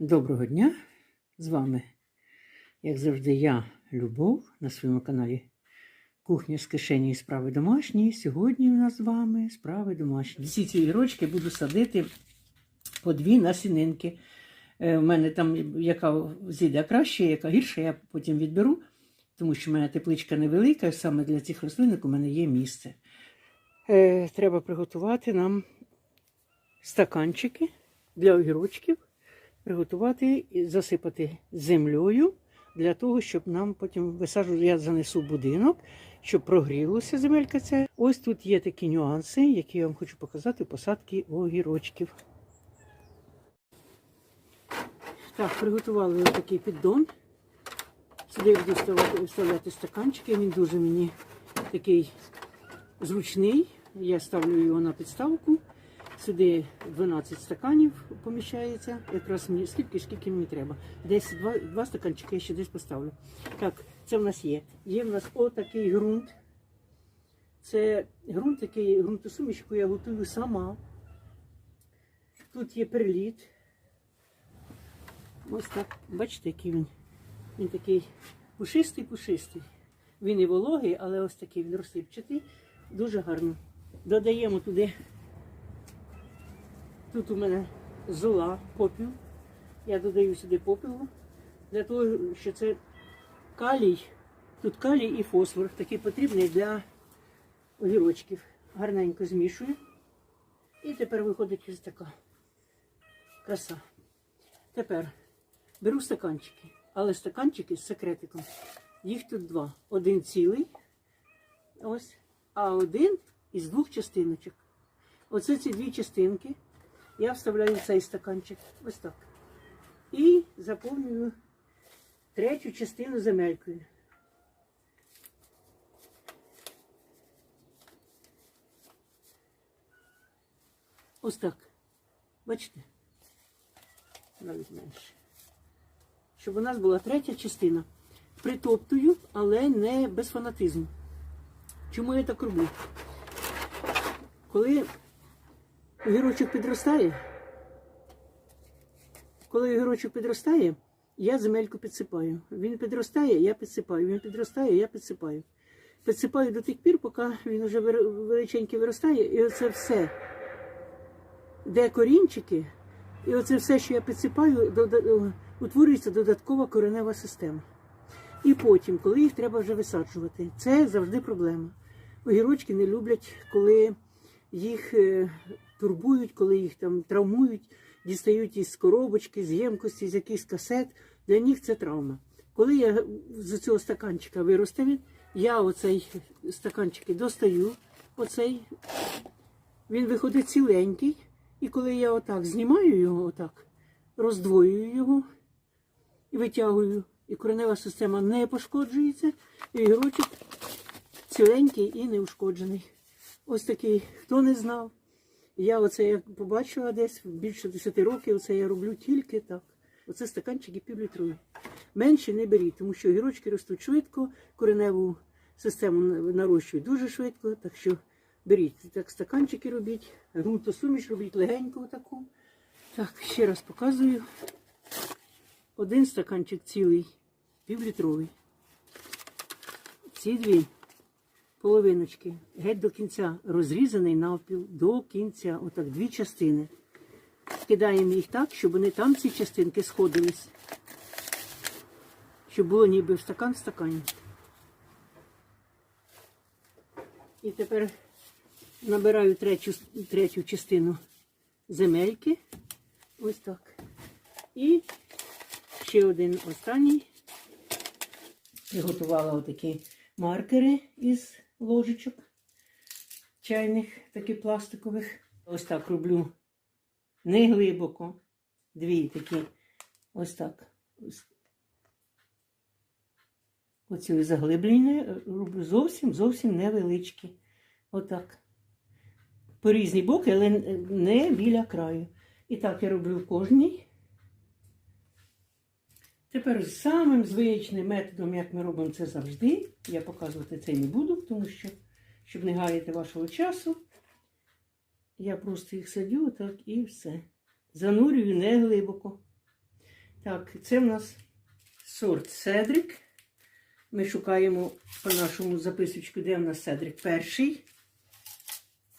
Доброго дня! З вами, як завжди, я, Любов, на своєму каналі Кухня з кишені і справи домашні. Сьогодні у нас з вами справи домашні. Всі ці гірочки буду садити по дві насінинки. Е, У мене там яка зійде краще, яка гірша, я потім відберу, тому що в мене тепличка невелика, саме для цих рослинок у мене є місце. Е, Треба приготувати нам стаканчики для огірочків приготувати і засипати землею для того, щоб нам потім висаджувати, я занесу будинок, щоб прогрілося земелька ця. Ось тут є такі нюанси, які я вам хочу показати посадки огірочків. Так, приготували ось такий піддон. Сюди я буду вставляти, вставляти стаканчики. Він дуже мені такий зручний. Я ставлю його на підставку. Сюди 12 стаканів поміщається. Якраз мені скільки, скільки мені треба. Десь два, два стаканчики я ще десь поставлю. Так, це в нас є. Є в нас отакий ґрунт. Це ґрунт, який ґрунтосуміш, яку я готую сама. Тут є приліт. Ось так. Бачите, який він. Він такий пушистий-пушистий. Він і вологий, але ось такий він розсипчатий. Дуже гарно. Додаємо туди. Тут у мене зола, попіл. Я додаю сюди попілу. Для того, що це калій. Тут калій і фосфор, такий потрібний для огірочків. Гарненько змішую. І тепер виходить ось така краса. Тепер беру стаканчики, але стаканчики з секретиком. Їх тут два. Один цілий, ось, а один із двох частиночок. Оце ці дві частинки. Я вставляю цей стаканчик. Ось так. І заповнюю третю частину земелькою. Ось так. Бачите? Навіть менше. Щоб у нас була третя частина. Притоптую, але не без фанатизму. Чому я так роблю? Коли огірочок підростає, коли огірочок підростає, я земельку підсипаю. Він підростає, я підсипаю. Він підростає, я підсипаю. Підсипаю до тих пір, поки він вже величенький виростає, і оце все, де корінчики, і оце все, що я підсипаю, утворюється додаткова коренева система. І потім, коли їх треба вже висаджувати, це завжди проблема. Огірочки не люблять, коли їх е, турбують, коли їх там травмують, дістають із коробочки, з ємкості, з якихось касет. Для них це травма. Коли я з цього стаканчика виросте я оцей стаканчик достаю, оцей, він виходить ціленький. І коли я отак знімаю його, отак, роздвоюю його і витягую, і коренева система не пошкоджується, і огірочок ціленький і неушкоджений. Ось такий, хто не знав. Я оце як побачила десь більше 10 років, оце я роблю тільки так. Оце стаканчики півлітрові. Менше не беріть, тому що огірочки ростуть швидко, кореневу систему нарощують дуже швидко, так що беріть так стаканчики робіть, ґрунтосуміш робіть легенько таку. Так, ще раз показую. Один стаканчик цілий, півлітровий. Ці дві половиночки геть до кінця розрізаний навпіл до кінця. Отак дві частини. Кидаємо їх так, щоб вони там ці частинки сходились. Щоб було ніби в стакан в стакані. І тепер набираю третю, третю частину земельки. Ось так. І ще один останній. Приготувала отакі маркери із ложечок чайних, таких пластикових. Ось так роблю не глибоко. Дві такі. Ось так. Оці заглиблення роблю зовсім зовсім невеличкі. Отак. По різні боки, але не біля краю. І так я роблю кожній. Тепер самим звичним методом, як ми робимо це завжди, я показувати це не буду, тому що, щоб не гаяти вашого часу, я просто їх садю так і все. Занурюю не глибоко. Так, це в нас сорт Седрик. Ми шукаємо по нашому записочку, де в нас Седрик перший.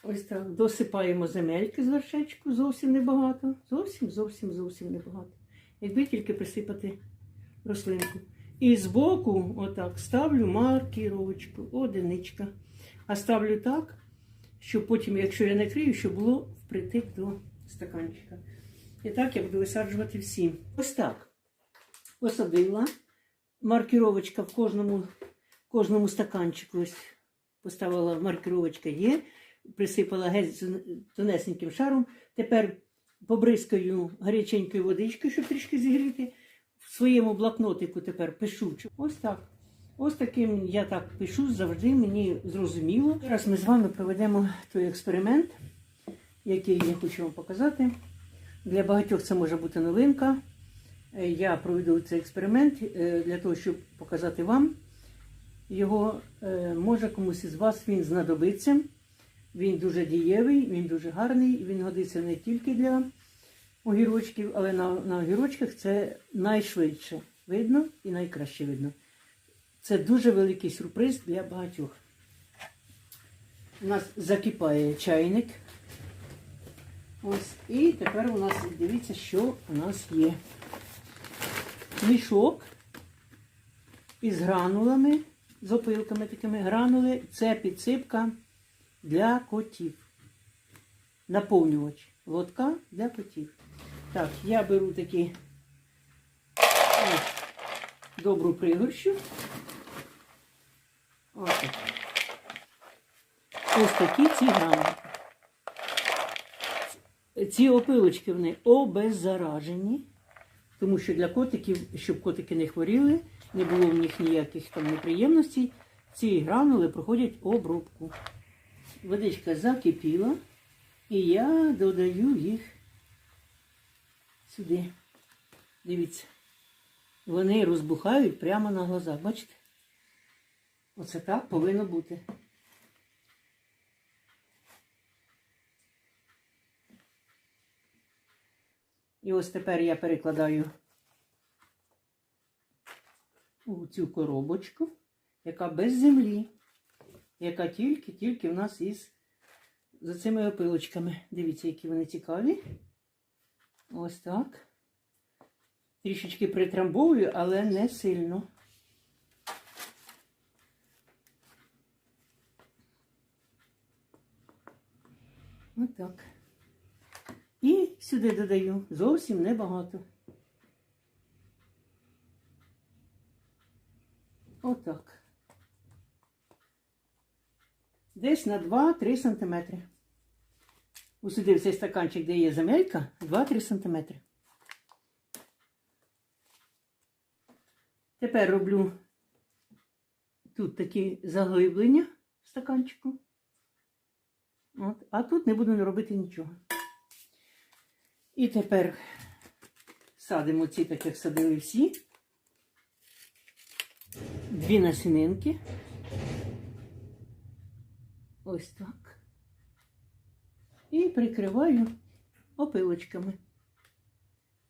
Ось так. Досипаємо земельки з вершечку, зовсім небагато. Зовсім, зовсім, зовсім небагато. Якби тільки присипати рослинку. І збоку, отак, ставлю маркіровочку, одиничка. А ставлю так, щоб потім, якщо я накрию, щоб було впритик до стаканчика. І так я буду висаджувати всі. Ось так. Посадила. Маркіровочка в кожному, кожному стаканчику. Ось поставила маркіровочка є. Присипала тонесеньким шаром. Тепер побризкаю гаряченькою водичкою, щоб трішки зігріти. В своєму блокнотику тепер пишу. Ось так. Ось таким я так пишу, завжди мені зрозуміло. Зараз ми з вами проведемо той експеримент, який я хочу вам показати. Для багатьох це може бути новинка. Е, Я проведу цей експеримент е, для того, щоб показати вам. Його е, може комусь із вас він знадобиться. Він дуже дієвий, він дуже гарний, він годиться не тільки для огірочків, але на, на огірочках це найшвидше видно і найкраще видно. Це дуже великий сюрприз для багатьох. У нас закипає чайник. Ось. І тепер у нас дивіться, що у нас є. Мішок із гранулами, з опилками такими гранули. Це підсипка для котів. Наповнювач. Лотка для котів. Так, я беру такі добру пригорщу. Ось, ось такі ці гранули. Ці опилочки вони обеззаражені, тому що для котиків, щоб котики не хворіли, не було в них ніяких там неприємностей, ці гранули проходять обробку. Водичка закипіла, і я додаю їх сюди. Дивіться, вони розбухають прямо на глазах. Бачите? Оце так повинно бути. І ось тепер я перекладаю у цю коробочку, яка без землі, яка тільки-тільки в нас із за цими опилочками. Дивіться, які вони цікаві. Ось так. Трішечки притрамбовую, але не сильно. Ось так. І сюди додаю зовсім небагато. Отак. Десь на 2-3 см. Усюди цей стаканчик, де є земелька, 2-3 см. Тепер роблю тут такі заглиблення в стаканчику. От. А тут не буду робити нічого. І тепер садимо ці, так як садили всі. Дві насінинки. Ось так. І прикриваю опилочками.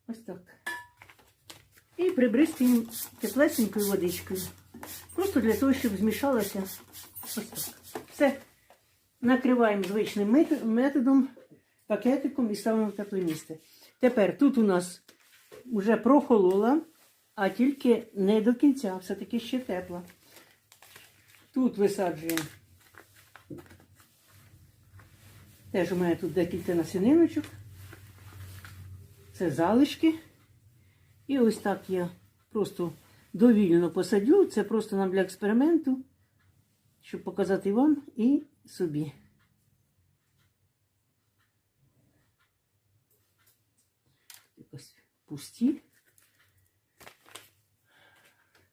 Ось так. І прибризкуємо теплесенькою водичкою. Просто для того, щоб змішалося. Ось так. Все. Накриваємо звичним методом, пакетиком і ставимо в тепле місце. Тепер тут у нас вже прохолола, а тільки не до кінця, все-таки ще тепла. Тут висаджуємо. Теж у мене тут декілька насіниночок. Це залишки. І ось так я просто довільно посадю. Це просто нам для експерименту, щоб показати вам і собі. Якось пусті.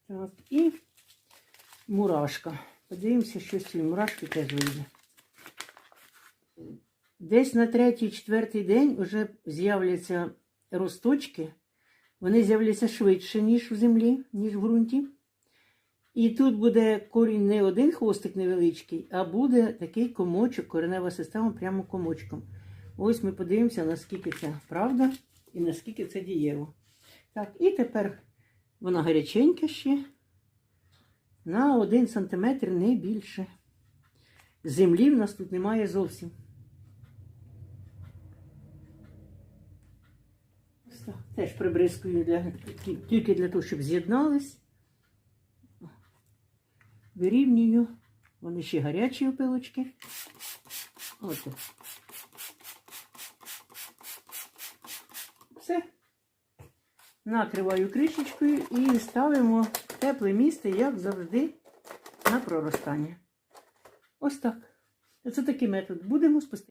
Так, і мурашка. Подивимося, що з цієї мурашки теж вийде. Десь на третій-четвертий день вже з'являться росточки. Вони з'являться швидше, ніж в землі, ніж в ґрунті. І тут буде корінь не один хвостик невеличкий, а буде такий комочок, коренева система прямо комочком. Ось ми подивимося, наскільки це правда і наскільки це дієво. Так, і тепер вона гаряченька ще. На 1 см не більше. Землі в нас тут немає зовсім. Так. Теж прибризкую для, тільки для того, щоб з'єднались. Вирівнюю. Вони ще гарячі опилочки. Так. Все. Накриваю кришечкою і ставимо тепле місце, як завжди, на проростання. Ось так. Це такий метод. Будемо спостерігати.